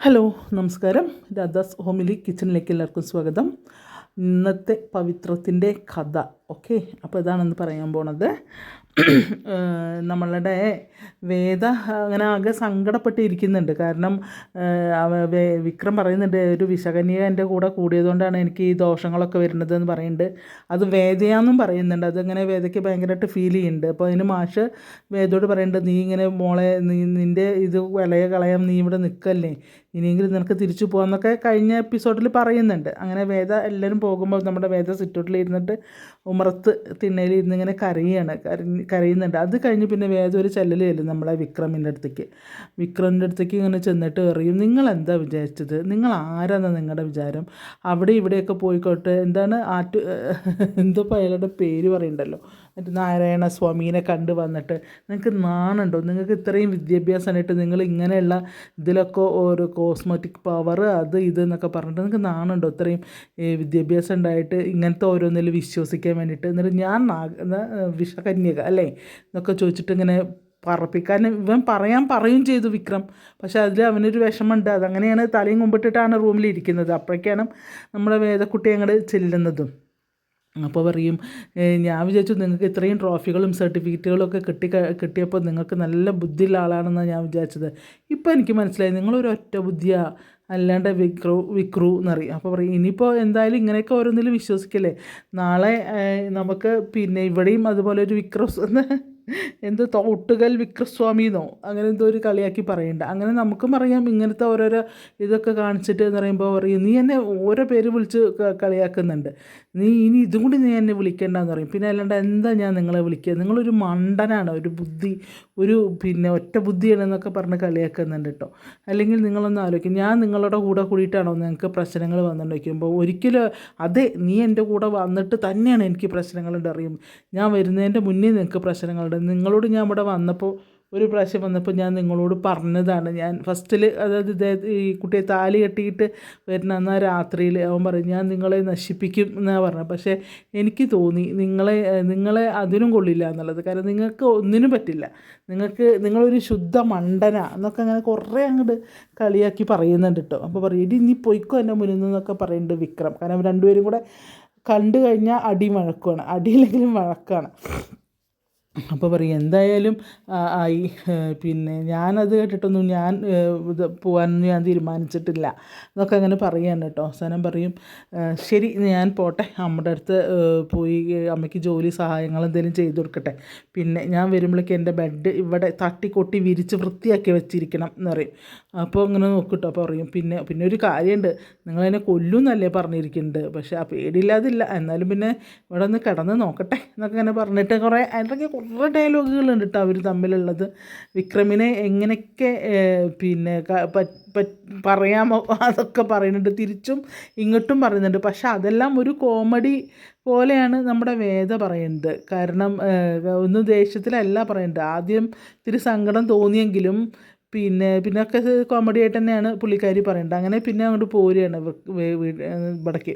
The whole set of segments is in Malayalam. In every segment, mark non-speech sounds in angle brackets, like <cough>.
ഹലോ നമസ്കാരം. രാധാസ് ഹോമിലി കിച്ചണിലേക്ക് എല്ലാവർക്കും സ്വാഗതം. ഇന്നത്തെ പവിത്രത്തിന്റെ കഥ ഓക്കെ? അപ്പോൾ ഇതാണെന്ന് പറയാൻ പോണത്. നമ്മളുടെ വേദ അങ്ങനെ ആകെ സങ്കടപ്പെട്ടിരിക്കുന്നുണ്ട്. കാരണം വിക്രം പറയുന്നുണ്ട് ഒരു വിശകന്യ എന്റെ കൂടെ കൂടിയതുകൊണ്ടാണ് എനിക്ക് ഈ ദോഷങ്ങളൊക്കെ വരുന്നതെന്ന് പറയുന്നുണ്ട്. അത് വേദയാന്നും പറയുന്നുണ്ട്. അതങ്ങനെ വേദയ്ക്ക് ഭയങ്കരമായിട്ട് ഫീൽ ചെയ്യുന്നുണ്ട്. അപ്പോൾ അതിന് മാഷ് വേദയോട് പറയുന്നുണ്ട് നീ ഇങ്ങനെ മോളെ നീ നിന്റെ ഇത് വിളയ കളയാൻ നീ ഇവിടെ നിൽക്കല്ലേ. ഇനിയെങ്കിലും നിനക്ക് തിരിച്ചു പോകാമെന്നൊക്കെ കഴിഞ്ഞ എപ്പിസോഡിൽ പറയുന്നുണ്ട്. അങ്ങനെ വേദ എല്ലാവരും പോകുമ്പോൾ നമ്മുടെ വേദ സിറ്റൗട്ടിൽ ഇരുന്നിട്ട് ഉമറത്ത് തിണ്ണയിൽ ഇരുന്ന് ഇങ്ങനെ കരയാണ്. കരഞ്ഞ് കരയുന്നുണ്ട്. അത് കഴിഞ്ഞ് പിന്നെ വേദ ഒരു ചെല്ലൽ ചെല്ലും നമ്മളെ വിക്രമിന്റെ അടുത്തേക്ക്. വിക്രമിന്റെ അടുത്തേക്ക് ഇങ്ങനെ ചെന്നിട്ട് പറയും നിങ്ങൾ എന്താ വിചാരിച്ചത്? നിങ്ങൾ ആരാന്നാണ് നിങ്ങളുടെ വിചാരം? അവിടെ ഇവിടെയൊക്കെ പോയിക്കോട്ടെ. എന്താണ് ആറ്റു എന്തോ അയാളുടെ പേര് പറയണ്ടല്ലോ. മറ്റേ നാരായണ സ്വാമീനെ കണ്ടു വന്നിട്ട് നിങ്ങൾക്ക് നാണുണ്ടോ? നിങ്ങൾക്ക് ഇത്രയും വിദ്യാഭ്യാസമായിട്ട് നിങ്ങൾ ഇങ്ങനെയുള്ള ഇതിലൊക്കെ ഒരു കോസ്മെറ്റിക് പവർ അത് ഇത് എന്നൊക്കെ പറഞ്ഞിട്ട് നിങ്ങൾക്ക് നാണുണ്ടോ ഇത്രയും വിദ്യാഭ്യാസം ഉണ്ടായിട്ട് ഇങ്ങനത്തെ ഓരോന്നിൽ വിശ്വസിക്കാൻ വേണ്ടിയിട്ട് എന്നിട്ട് ഞാൻ നാഗ വിഷകന്യക അല്ലേ? എന്നൊക്കെ ചോദിച്ചിട്ട് ഇങ്ങനെ പറപ്പിക്കാൻ ഇവൻ പറയാൻ പറയും ചെയ്തു വിക്രം. പക്ഷേ അതിൽ അവനൊരു വിഷമമുണ്ട്. അതങ്ങനെയാണ് തലയും കുമ്പിട്ടിട്ടാണ് റൂമിൽ ഇരിക്കുന്നത് അപ്പോഴേക്കാണ് നമ്മുടെ വേദക്കുട്ടി അങ്ങോട്ട് ചെല്ലുന്നതും. അപ്പോൾ പറയും "ഏ, ഞാൻ വിചാരിച്ചു നിങ്ങൾക്ക് ഇത്രയും ട്രോഫികളും സർട്ടിഫിക്കറ്റുകളും ഒക്കെ കിട്ടി കിട്ടിയപ്പോൾ നിങ്ങൾക്ക് നല്ല ബുദ്ധിയുള്ള ആളാണെന്നാണ് ഞാൻ വിചാരിച്ചത്. ഇപ്പോൾ എനിക്ക് മനസ്സിലായി നിങ്ങളൊരു ഒറ്റ ബുദ്ധിയാണ് അല്ലാണ്ട് വിക്രു വിക്രു എന്നറിയും. അപ്പോൾ പറയും ഇനിയിപ്പോൾ എന്തായാലും ഇങ്ങനെയൊക്കെ ഓരോന്നിലും വിശ്വസിക്കല്ലേ? നാളെ നമുക്ക് പിന്നെ ഇവിടെയും അതുപോലെ ഒരു വിക്രസ് എന്തോ തോട്ടുകൽ വിക്രസ്വാമി എന്നോ അങ്ങനെ എന്തോ ഒരു കളിയാക്കി പറയണ്ട. അങ്ങനെ നമുക്കും അറിയാം ഇങ്ങനത്തെ ഓരോരോ ഇതൊക്കെ കാണിച്ചിട്ട് എന്ന് പറയുമ്പോൾ പറയും നീ എന്നെ ഓരോ പേര് വിളിച്ച് കളിയാക്കുന്നുണ്ട്. നീ ഇനി ഇതും കൂടി നീ എന്നെ വിളിക്കേണ്ടെന്ന് പറയും. പിന്നെ അല്ലാണ്ട് എന്താ ഞാൻ നിങ്ങളെ വിളിക്കുക? നിങ്ങളൊരു മണ്ടനാണ് ഒരു ബുദ്ധി ഒരു പിന്നെ ഒറ്റ ബുദ്ധിയാണ് എന്നൊക്കെ പറഞ്ഞ് കളിയാക്കുന്നുണ്ട് കേട്ടോ അല്ലെങ്കിൽ നിങ്ങളൊന്ന് ആലോചിക്കും. ഞാൻ നിങ്ങളുടെ കൂടെ കൂടിയിട്ടാണോ നിങ്ങൾക്ക് പ്രശ്നങ്ങൾ വന്നുകൊണ്ടിരിക്കുമ്പോൾ ഒരിക്കലും അതെ നീ എന്റെ കൂടെ വന്നിട്ട് തന്നെയാണ് എനിക്ക് പ്രശ്നങ്ങളുണ്ട് അറിയും. ഞാൻ വരുന്നതിന്റെ മുന്നേ നിങ്ങൾക്ക് പ്രശ്നങ്ങളുണ്ട് നിങ്ങളോട് ഞാൻ ഇവിടെ വന്നപ്പോൾ ഒരു പ്രാവശ്യം വന്നപ്പോൾ ഞാൻ നിങ്ങളോട് പറഞ്ഞതാണ്. ഞാൻ ഫസ്റ്റിൽ അതായത് ഇദ്ദേഹത്തെ ഈ കുട്ടിയെ താലി കെട്ടിയിട്ട് വരുന്ന അന്ന് രാത്രിയിൽ അവൻ പറയും ഞാൻ നിങ്ങളെ നശിപ്പിക്കും എന്നാണ് പറഞ്ഞത്. പക്ഷേ എനിക്ക് തോന്നി നിങ്ങളെ നിങ്ങളെ അതിനും കൊള്ളില്ല എന്നുള്ളത്. കാരണം നിങ്ങൾക്ക് ഒന്നിനും പറ്റില്ല. നിങ്ങൾക്ക് നിങ്ങളൊരു ശുദ്ധ മണ്ടന എന്നൊക്കെ അങ്ങനെ കുറേ അങ്ങോട്ട് കളിയാക്കി പറയുന്നുണ്ട് കേട്ടോ അപ്പോൾ പറയും ഇടി നീ പൊയ്ക്കോ എന്റെ മുന്നിൽ നിന്നൊക്കെ പറയുന്നുണ്ട് വിക്രം. കാരണം രണ്ടുപേരും കൂടെ കണ്ടു കഴിഞ്ഞാൽ അടി വഴക്കുമാണ് അടിയില്ലെങ്കിലും വഴക്കാണ്. അപ്പോൾ പറയും എന്തായാലും ആയി. പിന്നെ ഞാനത് കേട്ടിട്ടൊന്നും ഞാൻ ഇത് പോകാനൊന്നും ഞാൻ തീരുമാനിച്ചിട്ടില്ല. എന്നൊക്കെ അങ്ങനെ പറയാണ് കേട്ടോ. അവസാനം പറയും ശരി ഞാൻ പോട്ടെ. അമ്മയുടെ അടുത്ത് പോയി അമ്മയ്ക്ക് ജോലി സഹായങ്ങൾ എന്തെങ്കിലും ചെയ്തു കൊടുക്കട്ടെ. പിന്നെ ഞാൻ വരുമ്പോഴേക്ക് എന്റെ ബെഡ് ഇവിടെ തട്ടി കൊട്ടി വിരിച്ച് വൃത്തിയാക്കി വെച്ചിരിക്കണം എന്ന് പറയും. അപ്പോൾ അങ്ങനെ നോക്കിട്ടോ അപ്പോൾ പറയും പിന്നെ പിന്നെ ഒരു കാര്യമുണ്ട് നിങ്ങളെന്നെ കൊല്ലും എന്നല്ലേ പറഞ്ഞിരിക്കുന്നുണ്ട് പക്ഷേ ആ പേടിയില്ലാതില്ല. എന്നാലും പിന്നെ ഇവിടെ ഒന്ന് കിടന്ന് നോക്കട്ടെ എന്നൊക്കെ അങ്ങനെ പറഞ്ഞിട്ട് കുറേ അതിന്റെ കുറേ ഡയലോഗുകളുണ്ട് കേട്ടോ അവർ തമ്മിലുള്ളത്. വിക്രമിനെ എങ്ങനെയൊക്കെ പിന്നെ പറയാമോ അതൊക്കെ പറയുന്നുണ്ട്. തിരിച്ചും ഇങ്ങോട്ടും പറയുന്നുണ്ട്. പക്ഷെ അതെല്ലാം ഒരു കോമഡി പോലെയാണ് നമ്മുടെ വേദ പറയുന്നത്. കാരണം ഒന്നും ദേഷ്യത്തിലല്ല പറയുന്നത്. ആദ്യം ഇത്തിരി സങ്കടം തോന്നിയെങ്കിലും പിന്നെ പിന്നെ ഒക്കെ കോമഡി ആയിട്ട് തന്നെയാണ് പുള്ളിക്കാരി പറയുന്നത് അങ്ങനെ പിന്നെ അങ്ങോട്ട് പോരുകയാണ് ഇവിടേക്ക്.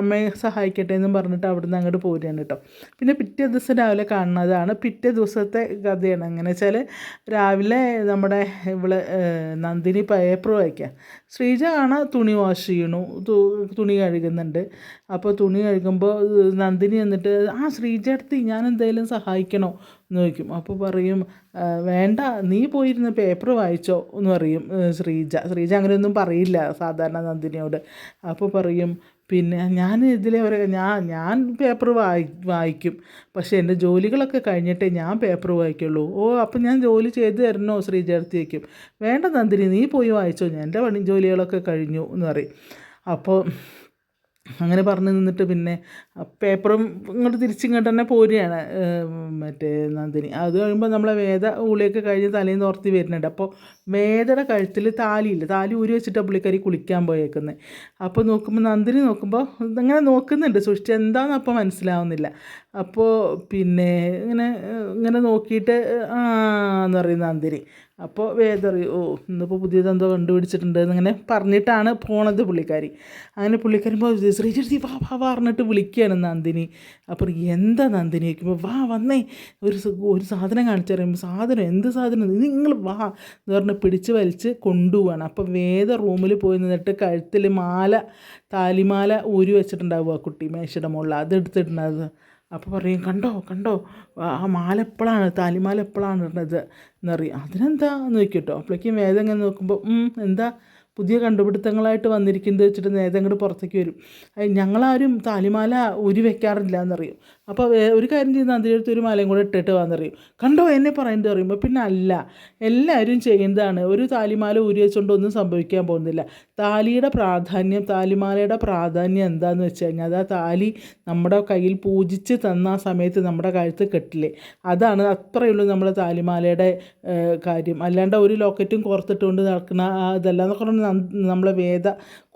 അമ്മയെ സഹായിക്കട്ടെ എന്നും പറഞ്ഞിട്ട് അവിടുന്ന് അങ്ങോട്ട് പോരുകയാണ് കേട്ടോ. പിന്നെ പിറ്റേ ദിവസം രാവിലെ കാണുന്നതാണ്. പിറ്റേ ദിവസത്തെ കഥയാണ്. എങ്ങനെ വെച്ചാൽ രാവിലെ നമ്മുടെ ഇവൾ നന്ദിനി പേപ്പർ വായിക്കുക ശ്രീജ കാണാൻ തുണി വാഷ് ചെയ്യണു. തുണി കഴുകുന്നുണ്ട്. അപ്പോൾ തുണി കഴുകുമ്പോൾ നന്ദിനി എന്നിട്ട് ആ ശ്രീജ അടുത്ത് ഞാൻ എന്തെങ്കിലും സഹായിക്കണോ? എന്ന് ചോദിക്കും അപ്പോൾ പറയും വേണ്ട നീ പോയിരുന്ന് പേപ്പർ വായിച്ചോ എന്ന് പറയും ശ്രീജ. ശ്രീജ അങ്ങനെയൊന്നും പറയില്ല സാധാരണ നന്ദിനിയോട്. അപ്പോൾ പറയും പിന്നെ ഞാൻ ഇതിലെ ഒരു ഞാൻ ഞാൻ പേപ്പർ വായി വായിക്കും. പക്ഷേ എന്റെ ജോലികളൊക്കെ കഴിഞ്ഞിട്ടേ ഞാൻ പേപ്പർ വായിക്കുള്ളൂ. ഓ അപ്പം ഞാൻ ജോലി ചെയ്ത് തരണോ? ശ്രീജ അടുത്ത് വയ്ക്കും വേണ്ട നന്ദിനി നീ പോയി വായിച്ചോ. ഞാൻ എന്റെ പണി ജോലികളൊക്കെ കഴിഞ്ഞു എന്ന് പറയും. അപ്പോൾ അങ്ങനെ പറഞ്ഞ് നിന്നിട്ട് പിന്നെ പേപ്പറും ഇങ്ങോട്ട് തിരിച്ചിങ്ങോട്ട് തന്നെ പോരുകയാണ് മറ്റേ നന്ദിനി. അത് കഴിയുമ്പോൾ നമ്മളെ വേദ ഊളിയൊക്കെ കഴിഞ്ഞ് തലേന്ന് ഓർത്തി വരുന്നുണ്ട്. അപ്പോൾ വേദയുടെ കഴുത്തിൽ താലിയില്ല? താലി ഊരി വെച്ചിട്ട് പുള്ളിക്കാരി കുളിക്കാൻ പോയേക്കുന്നത് അപ്പോൾ നോക്കുമ്പോൾ നന്ദിനി നോക്കുമ്പോൾ ഇങ്ങനെ നോക്കുന്നുണ്ട്. സൂക്ഷിച്ച് എന്താണെന്ന് അപ്പോൾ മനസ്സിലാവുന്നില്ല. അപ്പോൾ പിന്നെ ഇങ്ങനെ ഇങ്ങനെ നോക്കിയിട്ട് ആ എന്ന് പറയും നന്ദിനി. അപ്പോൾ വേദറി ഓ ഇന്നിപ്പോൾ പുതിയതെന്തോ കണ്ടുപിടിച്ചിട്ടുണ്ട് എന്നിങ്ങനെ പറഞ്ഞിട്ടാണ് പോണത് പുള്ളിക്കാരി. അങ്ങനെ പുള്ളിക്കാരി ഇപ്പോൾ ശ്രീചേച്ചി വാ വാ പറഞ്ഞിട്ട് വിളിക്കുകയാണ് നന്ദിനി. അപ്പോൾ എന്താ നന്ദിനി? ചോദിക്കുമ്പോൾ വാ വന്നേ ഒരു ഒരു സാധനം കാണിച്ചു തരുമ്പോൾ സാധനം എന്ത് സാധനം? നിങ്ങൾ വാ. എന്ന് പറഞ്ഞ് പിടിച്ച് വലിച്ച് കൊണ്ടുപോവാണ്. അപ്പോൾ വേദ റൂമിൽ പോയി നിന്നിട്ട് കഴുത്തിൽ മാല താലിമാല ഊരി വെച്ചിട്ടുണ്ടാവുക കുട്ടി മേശയുടെ മുകളിൽ. അത് എടുത്തിട്ടുണ്ടാവുക അപ്പോൾ പറയും കണ്ടോ കണ്ടോ ആ മാല എപ്പോഴാണ് താലിമാല എപ്പോഴാണ് ഇടുന്നത് എന്നറിയാം അതിനെന്താ? എന്ന് നോക്കിയിട്ടോ അപ്പോഴേക്കും വേദം ഇങ്ങനെ നോക്കുമ്പോൾ എന്താ? പുതിയ കണ്ടുപിടുത്തങ്ങളായിട്ട് വന്നിരിക്കുന്നത് വെച്ചിട്ട് നേരെ അങ്ങോട്ട് പുറത്തേക്ക് വരും. ഞങ്ങളാരും താലിമാല ഉരി വെക്കാറില്ല എന്നറിയും. അപ്പോൾ ഒരു കാര്യം ചെയ്യുന്ന അതിനടുത്ത് ഒരു മാലയും കൂടെ ഇട്ടിട്ട് വന്നറിയും. കണ്ടോ എന്നെ പറയുന്നത് അറിയുമ്പോൾ പിന്നെ അല്ല എല്ലാവരും ചെയ്യുന്നതാണ്. ഒരു താലിമാല ഊരി വെച്ചുകൊണ്ട് ഒന്നും സംഭവിക്കാൻ പോകുന്നില്ല. താലിയുടെ പ്രാധാന്യം താലിമാലയുടെ പ്രാധാന്യം എന്താണെന്ന് വെച്ച് കഴിഞ്ഞാൽ അത് ആ താലി നമ്മുടെ കയ്യിൽ പൂജിച്ച് തന്ന ആ സമയത്ത് നമ്മുടെ കഴുത്ത് കെട്ടില്ലേ? അതാണ് അത്രയേ ഉള്ളൂ നമ്മുടെ താലിമാലയുടെ കാര്യം. അല്ലാണ്ട് ഒരു ലോക്കറ്റും കോർത്തിട്ടുകൊണ്ട് നടക്കുന്ന ഇതെല്ലാം എന്നൊക്കെ നമ്മളെ വേദ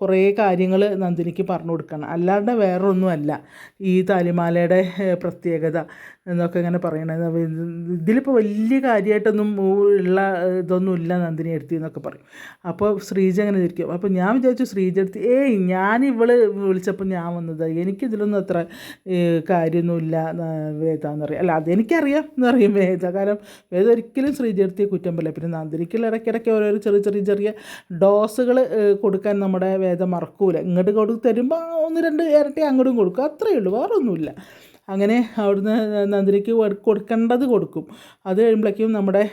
കുറേ കാര്യങ്ങൾ നന്ദിനിക്ക് പറഞ്ഞു കൊടുക്കണം. അല്ലാണ്ട് വേറൊന്നുമല്ല. ഈ താലിമാലയുടെ പ്രത്യേകത എന്നൊക്കെ ഇങ്ങനെ പറയണത്. ഇതിലിപ്പോൾ വലിയ കാര്യമായിട്ടൊന്നും ഉള്ള ഇതൊന്നും ഇല്ല നന്ദിനി എടുത്തി എന്നൊക്കെ പറയും. അപ്പോൾ ശ്രീജ അങ്ങനെ ഇരിക്കും. അപ്പോൾ ഞാൻ വിചാരിച്ചു ശ്രീജ എടുത്ത് ഏയ് ഞാൻ ഇവൾ വിളിച്ചപ്പോൾ ഞാൻ വന്നത്. എനിക്കിതിലൊന്നും അത്ര കാര്യമൊന്നുമില്ല വേദ എന്ന് പറയും. അല്ല അതെനിക്കറിയാം എന്ന് പറയും വേദ. കാരണം വേദ ഒരിക്കലും ശ്രീജടുത്തിയെ കുറ്റം പറയില്ല. പിന്നെ നന്ദിനിക്കുള്ള ഇടയ്ക്കിടയ്ക്ക് ഓരോരോ ചെറിയ ചെറിയ ചെറിയ ഡോസുകൾ കൊടുക്കാൻ നമ്മുടെ വേദം മറക്കൂല. ഇങ്ങോട്ട് കൊടുത്ത് തരുമ്പോൾ ഒന്ന് രണ്ട് ഇരട്ടി അങ്ങോട്ടും കൊടുക്കും. അത്രയേ ഉള്ളൂ വേറെ ഒന്നുമില്ല അങ്ങനെ അവിടുന്ന് നന്ദിനിക്ക് കൊടു- കൊടുക്കേണ്ടത് കൊടുക്കും. അത് കഴിയുമ്പോഴേക്കും നമ്മുടെ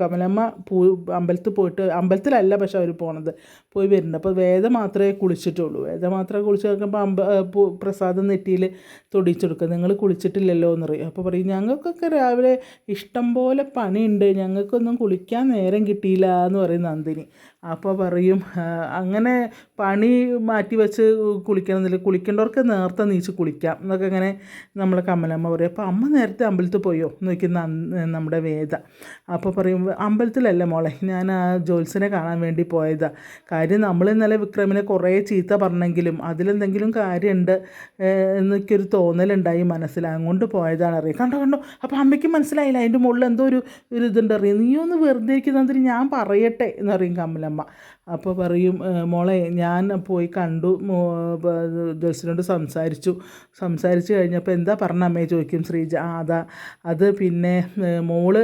കമലമ്മ പൂ അമ്പലത്തിൽ പോയിട്ട് അമ്പലത്തിലല്ല പക്ഷെ അവർ പോണത് പോയി വരുന്നുണ്ട്. അപ്പോൾ വേദ മാത്രമേ കുളിച്ചിട്ടുള്ളൂ. വേദ മാത്രമേ കുളിച്ച് നോക്കുമ്പോൾ അമ്പ പ്രസാദം നെറ്റിയിൽ തൊടിച്ചെടുക്കുക നിങ്ങൾ കുളിച്ചിട്ടില്ലല്ലോ എന്ന് പറയും. അപ്പോൾ പറയും ഞങ്ങൾക്കൊക്കെ രാവിലെ ഇഷ്ടം പോലെ പണിയുണ്ട്. ഞങ്ങൾക്കൊന്നും കുളിക്കാൻ നേരം കിട്ടിയില്ല എന്ന് പറയും നന്ദിനി. അപ്പോൾ പറയും അങ്ങനെ പണി മാറ്റി വെച്ച് കുളിക്കണമെന്നില്ല. കുളിക്കേണ്ടവർക്ക് നേരത്തെ നീച്ച് കുളിക്കാം. എന്നൊക്കെ ഇങ്ങനെ നമ്മളെ കമലമ്മ പറയും. അപ്പോൾ അമ്മ നേരത്തെ അമ്പലത്തിൽ പോയോ? എന്ന് ചോദിക്കുന്ന നമ്മുടെ വേദ. അപ്പോൾ പറയും അമ്പലത്തിലല്ല മോളെ ഞാൻ ആ ജോത്സനെ കാണാൻ വേണ്ടി പോയതാ. കാര്യം നമ്മൾ ഇന്നലെ വിക്രമിനെ കുറേ ചീത്ത പറഞ്ഞെങ്കിലും അതിലെന്തെങ്കിലും കാര്യമുണ്ട് എന്നൊക്കെയൊരു തോന്നലുണ്ടായി മനസ്സിൽ. അങ്ങോട്ട് പോയതാണ് അറിയാം. കണ്ടോ കണ്ടോ? അപ്പോൾ അമ്മയ്ക്ക് മനസ്സിലായില്ല. അതിന്റെ മുകളിൽ എന്തോ ഒരു ഒരു ഇതുണ്ട് അറിയാം. വെറുതെ ഇരിക്കുന്നതിന് ഞാൻ പറയട്ടെ എന്ന് പറയും കമലമ്മ. അപ്പോൾ പറയും മോളെ ഞാൻ പോയി കണ്ടു ജോസിനോട് സംസാരിച്ചു. സംസാരിച്ച് കഴിഞ്ഞപ്പോൾ എന്താ പറഞ്ഞ അമ്മയെ ചോദിക്കും ശ്രീജ. ആ അതാ അത് പിന്നെ മോൾ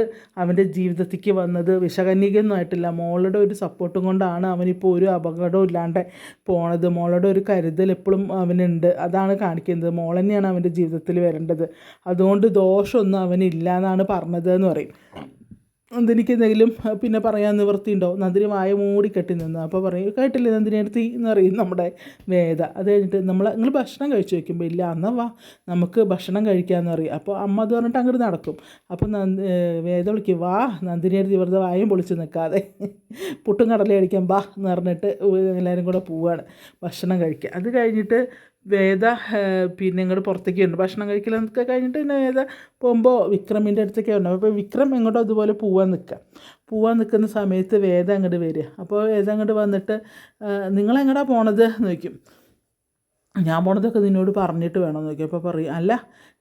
അവന്റെ ജീവിതത്തിലേക്ക് വന്നത് വിഷകന്യകൊന്നും ആയിട്ടില്ല മോളുടെ ഒരു സപ്പോർട്ടും കൊണ്ടാണ് അവനിപ്പോൾ ഒരു അപകടവും ഇല്ലാണ്ട് പോണത്. മോളുടെ ഒരു കരുതൽ എപ്പോഴും അവനുണ്ട്. അതാണ് കാണിക്കുന്നത്. മോൾ തന്നെയാണ് അവന്റെ ജീവിതത്തിൽ വരേണ്ടത്. അതുകൊണ്ട് ദോഷമൊന്നും അവനില്ല എന്നാണ് പറഞ്ഞത് എന്ന് പറയും. നന്ദിനിക്ക് എന്തെങ്കിലും പിന്നെ പറയാൻ നിവൃത്തിയുണ്ടോ? നന്ദിനി വായ മൂടി കെട്ടി നിന്ന്. അപ്പോൾ പറയും കേട്ടില്ലേ നന്ദിനി എടുത്തി എന്ന് പറയും നമ്മുടെ വേദ. അത് കഴിഞ്ഞിട്ട് നമ്മൾ നിങ്ങൾ ഭക്ഷണം കഴിച്ചു വയ്ക്കുമ്പോൾ ഇല്ല എന്നാൽ വാ നമുക്ക് ഭക്ഷണം കഴിക്കാമെന്ന് പറയും. അപ്പോൾ അമ്മ അത് പറഞ്ഞിട്ട് അങ്ങോട്ട് നടക്കും. അപ്പോൾ നന്ദി വേദ വിളിക്കും വാ നന്ദിനി എടുത്ത് വെറുതെ വായും പൊളിച്ച് നിൽക്കാതെ പുട്ടും കടല അടിക്കാൻ വാ എന്ന് പറഞ്ഞിട്ട് എല്ലാവരും കൂടെ പോവുകയാണ് ഭക്ഷണം കഴിക്കുക അത് കഴിഞ്ഞിട്ട് വേദ പിന്നെ ഇങ്ങോട്ട് പുറത്തേക്ക് ഉണ്ട് ഭക്ഷണം കഴിക്കലൊക്കെ കഴിഞ്ഞിട്ട് പിന്നെ വേദ പോകുമ്പോൾ വിക്രമിന്റെ അടുത്തൊക്കെ ഉണ്ട് അപ്പോൾ വിക്രം എങ്ങോട്ടോ അതുപോലെ പോവാൻ നിൽക്കുക പോവാൻ നിൽക്കുന്ന സമയത്ത് വേദ അങ്ങോട്ട് വരിക. അപ്പോൾ വേദ അങ്ങോട്ട് വന്നിട്ട് നിങ്ങൾ എങ്ങോട്ടാ പോണത്? ചോദിക്കും. ഞാൻ പോണതൊക്കെ നിന്നോട് പറഞ്ഞിട്ട് വേണം നോക്കി അപ്പോൾ പറയും അല്ല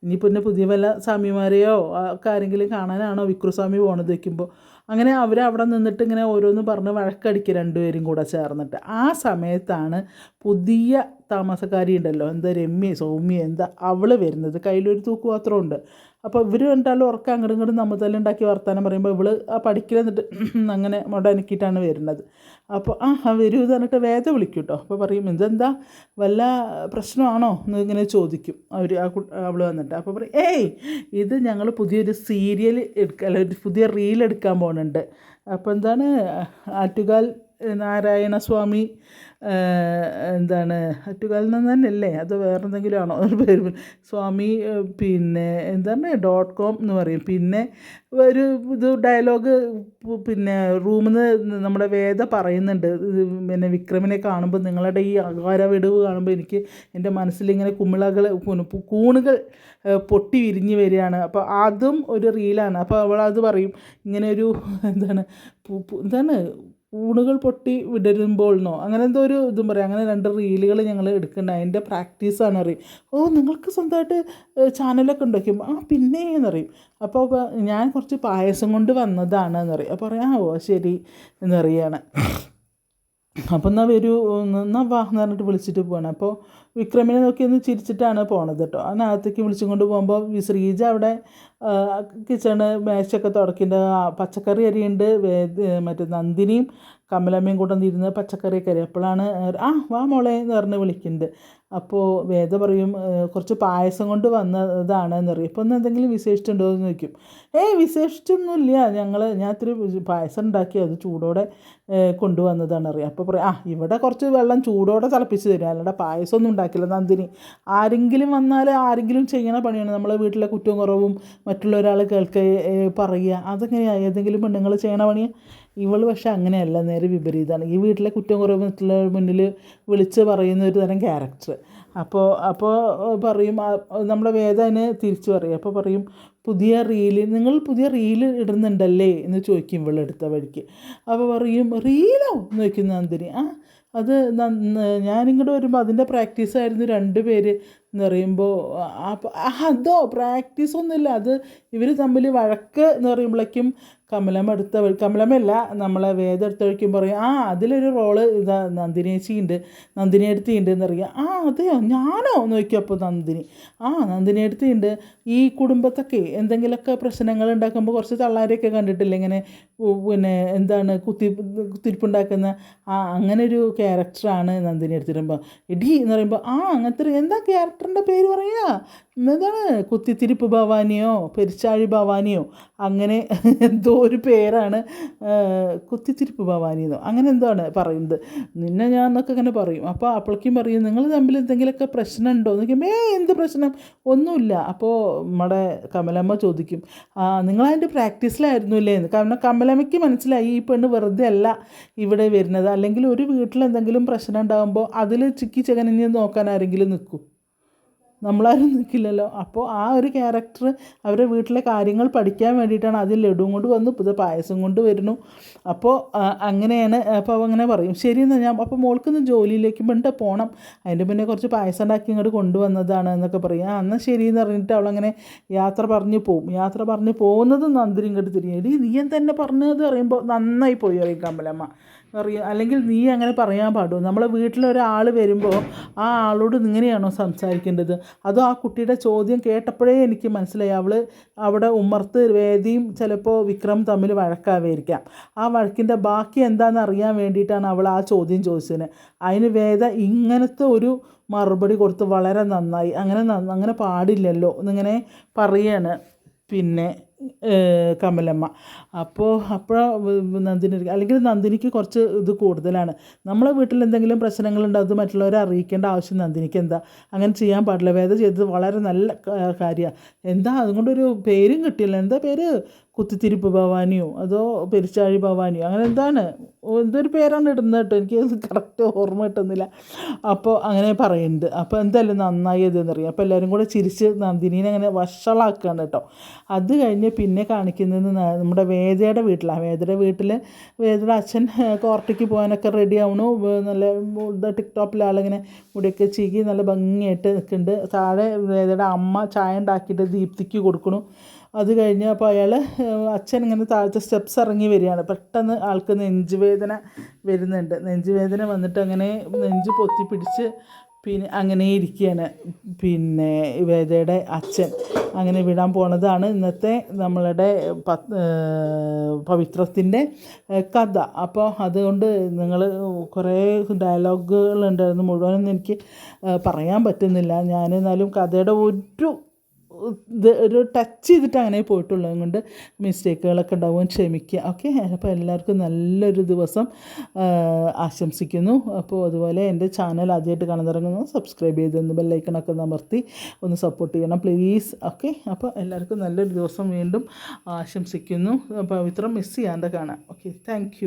ഇനിയിപ്പോൾ പിന്നെ പുതിയ വല്ല സ്വാമിമാരെയോ ഒക്കെ ആരെങ്കിലും കാണാനാണോ വിക്രുസ്വാമി പോണത്? വയ്ക്കുമ്പോൾ അങ്ങനെ അവർ അവിടെ നിന്നിട്ട് ഇങ്ങനെ ഓരോന്ന് പറഞ്ഞ് വഴക്കടിക്കുക രണ്ടുപേരും കൂടെ ചേർന്നിട്ട്. ആ സമയത്താണ് പുതിയ താമസക്കാരി ഉണ്ടല്ലോ എന്താ രമ്യ സൗമ്യ എന്താ അവൾ വരുന്നത്. കയ്യിലൊരു തൂക്കുപാത്രമുണ്ട് അപ്പോൾ ഇവർ രണ്ടാളും ഉറക്കം അങ്ങോട്ടും ഇങ്ങോട്ടും ഉണ്ടാക്കി വർത്താനം പറയുമ്പോൾ ഇവൾ ആ പഠിക്കൽ എന്നിട്ട് <clears throat> അങ്ങനെ മുടനക്കിയിട്ടാണ് വരുന്നത്. അപ്പോൾ ആ വരൂ എന്ന് പറഞ്ഞിട്ട് വേദ വിളിക്കും കേട്ടോ അപ്പോൾ പറയും ഇതെന്താ? വല്ല പ്രശ്നമാണോ? എന്ന് ഇങ്ങനെ ചോദിക്കും. അവർ ആ അവൾ വന്നിട്ട്. അപ്പോൾ പറയും ഏയ് ഇത് ഞങ്ങൾ പുതിയൊരു സീരിയൽ എടുക്കുക അല്ല ഒരു പുതിയ റീൽ എടുക്കാൻ പോകുന്നുണ്ട് അപ്പോൾ എന്താണ്? ആറ്റുകാൽ നാരായണസ്വാമി സ്വാമി എന്താണ് ആറ്റുകാൽ നിന്ന് തന്നെയല്ലേ? അത് വേറെ എന്തെങ്കിലും ആണോ പേര് സ്വാമി പിന്നെ എന്താണ് ഡോട്ട് കോം എന്ന് പറയും. പിന്നെ ഒരു ഇത് ഡയലോഗ് പിന്നെ റൂമിൽ നിന്ന് നമ്മുടെ വേദ പറയുന്നുണ്ട്. പിന്നെ വിക്രമിനെ കാണുമ്പോൾ നിങ്ങളുടെ ഈ അകാര വിടവ് കാണുമ്പോൾ എനിക്ക് എന്റെ മനസ്സിലിങ്ങനെ കുമിളകൾ കൂണുകൾ പൊട്ടി വിരിഞ്ഞ് വരികയാണ്. അപ്പോൾ അതും ഒരു റീലാണ്. അപ്പോൾ അവൾ അത് പറയും. ഇങ്ങനെ ഒരു എന്താണ് എന്താണ് ഊണുകൾ പൊട്ടി വിടരുമ്പോഴെന്നോ അങ്ങനെ എന്തോ ഒരു ഇതും പറയാം. അങ്ങനെ രണ്ട് റീലുകൾ ഞങ്ങൾ എടുക്കുന്നുണ്ട്. അതിന്റെ പ്രാക്ടീസാണ് അറിയും ഓ നിങ്ങൾക്ക് സ്വന്തമായിട്ട് ചാനലൊക്കെ ഉണ്ടാക്കും. ആ പിന്നെ എന്നറിയും അപ്പോൾ ഞാൻ കുറച്ച് പായസം കൊണ്ട് വന്നതാണ് എന്നറിയും അപ്പോൾ പറയാം ആ ഓ ശരി എന്നറിയാണ് അപ്പം എന്നാൽ വരൂ എന്നാൽ വാ എന്ന് പറഞ്ഞിട്ട് വിളിച്ചിട്ട് പോകണം അപ്പോൾ വിക്രമിനെ നോക്കി ഒന്ന് ചിരിച്ചിട്ടാണ് പോണത് കേട്ടോ അതിനകത്തേക്ക് വിളിച്ചും കൊണ്ട് പോകുമ്പോൾ ശ്രീജ അവിടെ കിച്ചണ് മേശൊക്കെ തുടക്കിന്റെ പച്ചക്കറി അരിയുണ്ട് മറ്റേ നന്ദിനിയും കമലമ്മയും കൂടെ ഇരുന്ന് പച്ചക്കറിയൊക്കെ അരി. അപ്പോഴാണ് ആ വാ മോളെ എന്ന് പറഞ്ഞ് വിളിക്കുന്നുണ്ട് അപ്പോൾ വേദ പറയും കുറച്ച് പായസം കൊണ്ട് വന്നതാണ് എന്ന് പറയും. ഒന്ന് എന്തെങ്കിലും വിശേഷിച്ചുണ്ടോ എന്ന് ചോദിക്കും. ഏയ് വിശേഷിച്ചൊന്നുമില്ല. ഞങ്ങൾ ഞാൻ ഇത്തിരി പായസം ഉണ്ടാക്കി അത് ചൂടോടെ കൊണ്ടുവന്നതാണ് അറിയാം അപ്പോൾ പറയും ആ ഇവിടെ കുറച്ച് വെള്ളം ചൂടോടെ തിളപ്പിച്ച് തരും. അല്ലാണ്ട് പായസം ഒന്നും ഉണ്ടാക്കില്ല നന്ദിനി ആരെങ്കിലും വന്നാൽ ആരെങ്കിലും ചെയ്യണ പണിയാണ്. നമ്മളെ വീട്ടിലെ കുറ്റവും കുറവും മറ്റുള്ള ഒരാൾ കേൾക്കുക പറയുക. അതെങ്ങനെയാണ് ഏതെങ്കിലും പെണ്ണുങ്ങൾ ചെയ്യണ പണിയാണ് ഇവൾ പക്ഷെ അങ്ങനെയല്ല നേരെ വിപരീതമാണ് ഈ വീട്ടിലെ കുറ്റം കുറവ് മുന്നിൽ വിളിച്ച് പറയുന്ന ഒരു തരം ക്യാരക്ടർ. അപ്പോൾ അപ്പോൾ പറയും നമ്മുടെ വേദ അതിനെ തിരിച്ച് പറയും. അപ്പോൾ പറയും പുതിയ റീൽ നിങ്ങൾ പുതിയ റീൽ ഇടുന്നുണ്ടല്ലേ? എന്ന് ചോദിക്കും ഇവൾ എടുത്ത വഴിക്ക്. അപ്പോൾ പറയും റീലോ? എന്ന് ചോദിക്കും നന്ദിനി ആ അത് ഞാനിങ്ങോട്ട് വരുമ്പോൾ അതിന്റെ പ്രാക്ടീസായിരുന്നു രണ്ട് പേര് എന്ന് പറയുമ്പോൾ അപ്പോൾ അതോ പ്രാക്ടീസ് ഒന്നുമില്ല അത് ഇവർ തമ്മിൽ വഴക്ക് എന്ന് പറയുമ്പോഴേക്കും കമലമ്മ എടുത്ത കമലമല്ല നമ്മളെ വേദം എടുത്ത വഴിക്കും പറയും ആ അതിലൊരു റോൾ ഇതാ നന്ദിനേച്ചി ഉണ്ട് നന്ദിനി എന്ന് എന്നറിയാം ആ അതെയോ? ഞാനോ? അപ്പോൾ നന്ദിനി. ആ നന്ദിനി ഉണ്ട് ഈ കുടുംബത്തൊക്കെ എന്തെങ്കിലുമൊക്കെ പ്രശ്നങ്ങൾ ഉണ്ടാക്കുമ്പോൾ കുറച്ച് തള്ളാരെയൊക്കെ കണ്ടിട്ടില്ല? ഇങ്ങനെ പിന്നെ എന്താണ് കുത്തി കുത്തിരിപ്പുണ്ടാക്കുന്ന ആ അങ്ങനെ ഒരു ക്യാരക്ടറാണ് നന്ദിനി എടുത്തിരുമ്പോൾ ഇടി എന്ന് പറയുമ്പോൾ ആ അങ്ങനത്തെ എന്താ ക്യാരക്ടറിന്റെ പേര് പറയുക എന്താണ്? കുത്തിത്തിരിപ്പ് ഭവാനിയോ? പെരിച്ചാഴി ഭവാനിയോ? അങ്ങനെ എന്തോ ഒരു പേരാണ് കുത്തിത്തിരിപ്പ് ഭവാനി എന്നോ. അങ്ങനെ എന്താണ് പറയുന്നത്? നിന്നെ ഞാൻ എന്നൊക്കെ ഇങ്ങനെ പറയും. അപ്പോൾ അപ്പോഴേക്കും പറയും നിങ്ങൾ തമ്മിൽ എന്തെങ്കിലുമൊക്കെ പ്രശ്നം ഉണ്ടോ എന്ന് ചോദിക്കും ഏ എന്ത് പ്രശ്നം? ഒന്നുമില്ല. അപ്പോൾ നമ്മുടെ കമലമ്മ ചോദിക്കും നിങ്ങളതിന്റെ പ്രാക്ടീസിലായിരുന്നു അല്ലേ? എന്ന്. കാരണം കമലമ്മയ്ക്ക് മനസ്സിലായി ഈ പെണ്ണ് വെറുതെ അല്ല ഇവിടെ വരുന്നത്. അല്ലെങ്കിൽ ഒരു വീട്ടിൽ എന്തെങ്കിലും പ്രശ്നം ഉണ്ടാകുമ്പോൾ അതിൽ ചിക്കി ചകനെ നോക്കാൻ ആരെങ്കിലും നിൽക്കും. നമ്മളാരും നിൽക്കില്ലല്ലോ അപ്പോൾ ആ ഒരു ക്യാരക്ടർ അവരെ വീട്ടിലെ കാര്യങ്ങൾ പഠിക്കാൻ വേണ്ടിയിട്ടാണ് അതിൽ ലഡുവും കൊണ്ട് വന്നു പുതിയ പായസം കൊണ്ട് വരുന്നു. അപ്പോൾ അങ്ങനെയാണ് അപ്പോൾ അവ അങ്ങനെ പറയും. ശരി എന്നാൽ ഞാൻ അപ്പോൾ മോൾക്കൊന്ന് ജോലിയിലേക്ക് വേണ്ട പോകണം അതിന്റെ പിന്നെ കുറച്ച് പായസം ഉണ്ടാക്കി ഇങ്ങോട്ട് കൊണ്ടുവന്നതാണ് എന്നൊക്കെ പറയും. ആ എന്നാൽ ശരി എന്ന് പറഞ്ഞിട്ട് അവളങ്ങനെ യാത്ര പറഞ്ഞു പോവും. യാത്ര പറഞ്ഞു പോകുന്നത് നന്ദിരി ഇങ്ങോട്ട് തിരിഞ്ഞു. നീ തന്നെ പറഞ്ഞത് പറയുമ്പോൾ നന്നായി പോയി പറയും കമലമ്മ. പറയും അല്ലെങ്കിൽ നീ അങ്ങനെ പറയാൻ പാടുമോ നമ്മളെ വീട്ടിലൊരാൾ വരുമ്പോൾ ആ ആളോട് ഇങ്ങനെയാണോ സംസാരിക്കേണ്ടത്? അതോ ആ കുട്ടിയുടെ ചോദ്യം കേട്ടപ്പോഴേ എനിക്ക് മനസ്സിലായി. അവൾ അവിടെ ഉമ്മർത്ത് വേദിയും ചിലപ്പോൾ വിക്രം തമ്മിൽ വഴക്കാവായിരിക്കാം ആ വഴക്കിന്റെ ബാക്കി എന്താണെന്ന് അറിയാൻ വേണ്ടിയിട്ടാണ് അവൾ ആ ചോദ്യം ചോദിച്ചത്. അതിന് വേദ ഇങ്ങനത്തെ ഒരു മറുപടി കൊടുത്ത് വളരെ നന്നായി. അങ്ങനെ അങ്ങനെ പാടില്ലല്ലോ എന്നിങ്ങനെ പറയാണ്. പിന്നെ കമലമ്മ. അപ്പോൾ അപ്പോൾ നന്ദിനി അല്ലെങ്കിൽ നന്ദിനിക്ക് കുറച്ച് ഇത് കൂടുതലാണ്. നമ്മളെ വീട്ടിൽ എന്തെങ്കിലും പ്രശ്നങ്ങളുണ്ട്? അത് മറ്റുള്ളവരെ അറിയിക്കേണ്ട ആവശ്യം നന്ദിനിക്ക് എന്താ? അങ്ങനെ ചെയ്യാൻ പാടില്ല. വേദ ചെയ്തത് വളരെ നല്ല കാര്യമാണ് എന്താ? അതുകൊണ്ടൊരു പേരും കിട്ടിയില്ല. എന്താ പേര്? കുത്തിത്തിരിപ്പ് ഭവാനിയോ അതോ പെരിച്ചാഴി ഭവാനിയോ? അങ്ങനെ എന്താണ്? എന്തൊരു പേരാണ് ഇടുന്നത് കേട്ടോ? എനിക്ക് കറക്റ്റ് ഓർമ്മ കിട്ടുന്നില്ല. അപ്പോൾ അങ്ങനെ പറയുന്നുണ്ട്. അപ്പോൾ എന്തായാലും നന്നായി ഇതെന്നറിയാം അപ്പോൾ എല്ലാവരും കൂടെ ചിരിച്ച് നന്ദിനീനെ അങ്ങനെ വഷളാക്കുകയാണ് കേട്ടോ. അത് കഴിഞ്ഞ് പിന്നെ കാണിക്കുന്നത് നമ്മുടെ വേദയുടെ വീട്ടിലാണ് വേദയുടെ വീട്ടിൽ വേദയുടെ അച്ഛൻ കോർട്ടിക്ക് പോകാനൊക്കെ റെഡി ആവണു. നല്ല ടിക്ടോപ്പിൽ ആളിങ്ങനെ മുടിയൊക്കെ ചീകി നല്ല ഭംഗിയായിട്ട് നിൽക്കുന്നുണ്ട്. താഴെ വേദയുടെ അമ്മ ചായ ഉണ്ടാക്കിയിട്ട് ദീപ്തിക്ക് കൊടുക്കണു. അത് കഴിഞ്ഞ് അപ്പോൾ അയാൾ അച്ഛൻ ഇങ്ങനെ താഴത്തെ സ്റ്റെപ്സ് ഇറങ്ങി വരികയാണ്. പെട്ടെന്ന് ആൾക്ക് നെഞ്ചുവേദന വരുന്നുണ്ട്. നെഞ്ചുവേദന വന്നിട്ട് അങ്ങനെ നെഞ്ച് പൊത്തി പിടിച്ച് പിന്നെ അങ്ങനെ ഇരിക്കുകയാണ്. പിന്നെ വേദയുടെ അച്ഛൻ അങ്ങനെ വിടാൻ പോണതാണ് ഇന്നത്തെ നമ്മളുടെ പത്ത് പവിത്രത്തിന്റെ കഥ. അപ്പോൾ അതുകൊണ്ട് നിങ്ങൾ കുറേ ഡയലോഗുകൾ ഉണ്ടായിരുന്നു. മുഴുവനൊന്നും എനിക്ക് പറയാൻ പറ്റുന്നില്ല. ഞാൻ എന്നാലും കഥയുടെ ഒരു ഇത് ഒരു ടച്ച് ചെയ്തിട്ട് അങ്ങനെ പോയിട്ടുള്ളത് കൊണ്ട് മിസ്റ്റേക്കുകളൊക്കെ ഉണ്ടാവും. ക്ഷമിക്കുക. ഓക്കെ അപ്പോൾ എല്ലാവർക്കും നല്ലൊരു ദിവസം ആശംസിക്കുന്നു. അപ്പോൾ അതുപോലെ എന്റെ ചാനൽ ആദ്യമായിട്ട് കാണാൻ തുടങ്ങുന്നു സബ്സ്ക്രൈബ് ചെയ്തൊന്ന് ബെല്ലൈക്കണൊക്കെ അമർത്തി ഒന്ന് സപ്പോർട്ട് ചെയ്യണം പ്ലീസ് ഓക്കെ അപ്പോൾ എല്ലാവർക്കും നല്ലൊരു ദിവസം വീണ്ടും ആശംസിക്കുന്നു. പവിത്രം മിസ് ചെയ്യാണ്ട് കാണാം. Okay thank